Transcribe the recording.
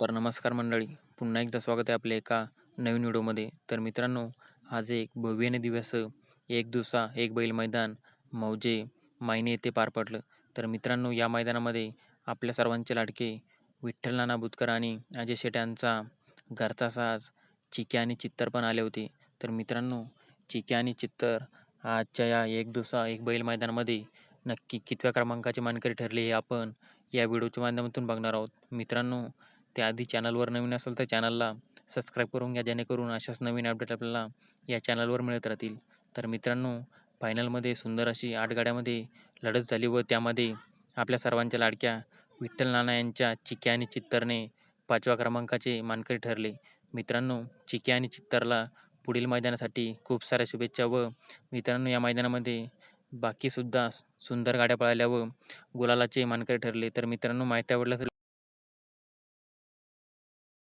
तर नमस्कार मंडळी. पुन्हा एकदा स्वागत आहे आपल्या एका नवीन व्हिडिओमध्ये. तर मित्रांनो आज एक भव्य आणि दिवस एक दिवसा एक बैल मैदान मौजे मायने येथे पार पडलं. तर मित्रांनो या मैदानामध्ये आपल्या सर्वांचे लाडके विठ्ठल नाना बुतकर आणि अजय शेट यांचा घरचा साज चिक्या आणि चित्तर पण आले होते. तर मित्रांनो चिक्या आणि चित्तर आजच्या या एक दिवसा एक बैल मैदानामध्ये नक्की कितव्या क्रमांकाचे मानकरी ठरले हे आपण या व्हिडिओच्या माध्यमातून बघणार आहोत. मित्रांनो त्याआधी चॅनलवर नवीन असेल तर चॅनलला सबस्क्राईब करून घ्या जेणेकरून अशाच नवीन अपडेट आपल्याला या चॅनलवर मिळत राहतील. तर मित्रांनो फायनलमध्ये सुंदर अशी आठ गाड्यामध्ये लढत झाली व त्यामध्ये आपल्या सर्वांच्या लाडक्या विठ्ठल नाना यांच्या चिक्या आणि चित्तरने पाचव्या क्रमांकाचे मानकरी ठरले. मित्रांनो चिक्या आणि चित्तरला पुढील मैदानासाठी खूप साऱ्या शुभेच्छा व मित्रांनो या मैदानामध्ये बाकीसुद्धा सुंदर गाड्या पळाल्या व गुलालाचे मानकरी ठरले. तर मित्रांनो माहिती आवडलं तर